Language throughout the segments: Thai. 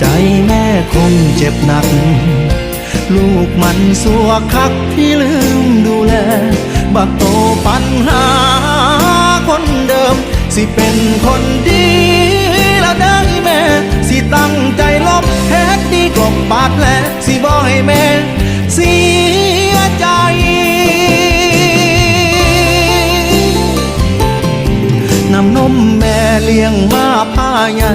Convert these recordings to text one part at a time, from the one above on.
ใจแม่คงเจ็บหนัก ลูกมันสัวคักที่ลืมดูแล บักโตปัญหาคนเดิม สิเป็นคนดีแล้วได้แม่ สิตั้งใจลบแพ้ดีกลบบาดแผลสิบ่ให้แม่เสียใจน้ำนมแม่เลี้ยงมาผ้าใหญ่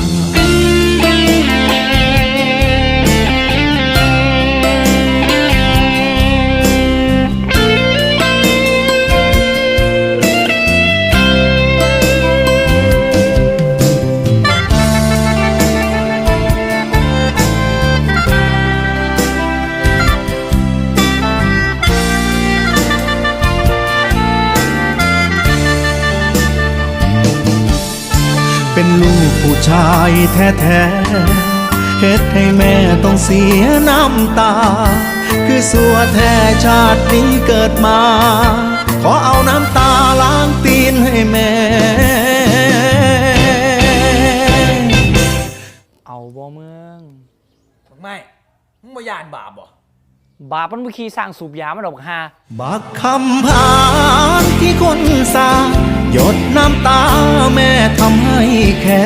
เป็นลูกผู้ชายแท้ๆเฮ็ดให้แม่ต้องเสียน้ำตา คือสัวแท้ชาตินี้เกิดมา ขอเอาน้ำตาล้างตีนให้แม่ เอาบ่เมืองไม่มึงบ่ยานบาปบ่บาปมันบ่ขี้สร้างสูบยามันดอกฮาบักคำพานที่คนสา หยดน้ำตาแม่ทำให้แค่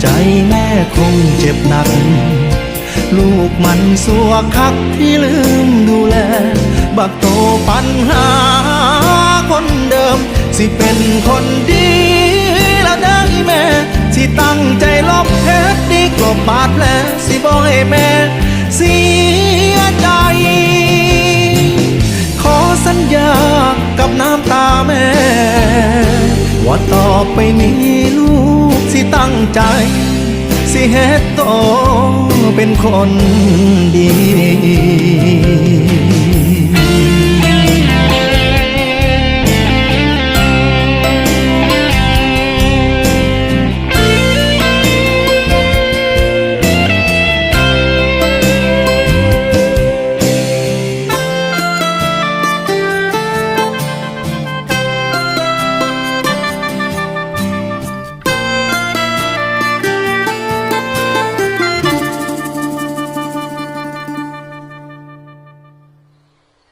ใจแม่คงเจ็บหนัก ลูกมันสัวคักที่ลืมดูแล บักโตปัญหาคนเดิม สิเป็นคนดีแล้วได้แม่ สิตั้งใจลบเพชรดีกลบบาดแผลสิบ่ให้แม่ ว่าต่อไปนี้ลูกสิตั้งใจ สิเฮ็ดโตเป็นคนดี